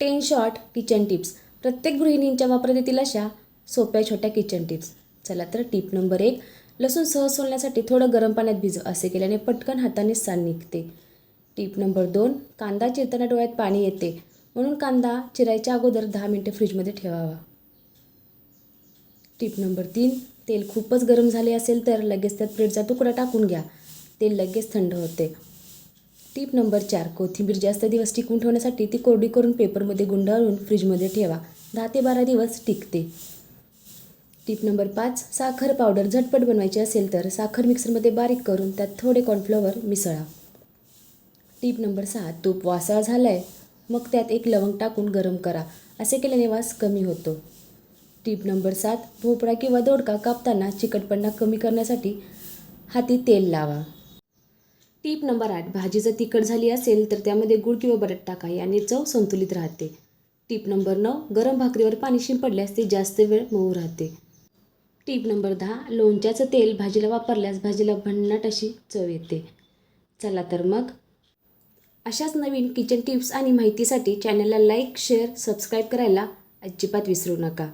Ten short kitchen tips. प्रत्येक गृहिणींच्या वापरात येतील अशा सोप्या छोट्या किचन टिप्स. चला तर टिप नंबर एक लसूण सहज सोलण्यासाठी थोडं गरम पाण्यात भिजव असे केल्याने पटकन हाताने साल निघते. टिप नंबर दोन कांदा चिरताना डोळ्यात पाणी येते. म्हणून कांदा चिरायच्या अगोदर दहा मिनटं फ्रीजमध्ये ठेवावा. टिप नंबर तीन तेल खूपच गरम झाले असेल तर लगेच त्यात ब्रेडचा तुकडा टाकून घ्या. तेल लगेच थंड होते. टिप नंबर चार कोथिंबीर जास्त दिवस टिकवून ठेवण्यासाठी ती कोरडी करून पेपरमध्ये गुंडाळून फ्रीजमध्ये ठेवा. दहा ते बारा दिवस टिकते. टिप नंबर पाच साखर पावडर झटपट बनवायची असेल तर साखर मिक्सरमध्ये बारीक करून त्यात थोडे कॉर्नफ्लॉवर मिसळा. टिप नंबर सहा तूप वासाळ झाला आहे मग त्यात एक लवंग टाकून गरम करा. असे केल्याने वास कमी होतो. टिप नंबर सात भोपळा किंवा दोडका कापताना चिकटपणा कमी करण्यासाठी हाती तेल लावा. टीप नंबर आठ भाजी जर तिखट झाली असेल तर त्यामध्ये गुळ किंवा बटाट टाका याने चव संतुलित राहते. टीप नंबर नऊ गरम भाकरीवर पाणी शिंपडल्यास ती जास्त वेळ मऊ राहते. टीप नंबर दहा लोणच्याचं तेल भाजीला वापरल्यास भाजीला भन्नाट अशी चव येते. चला तर मग. अशाच नवीन किचन टिप्स आणि माहितीसाठी चॅनलला लाईक शेअर सबस्क्राईब करायला अजिबात विसरू नका.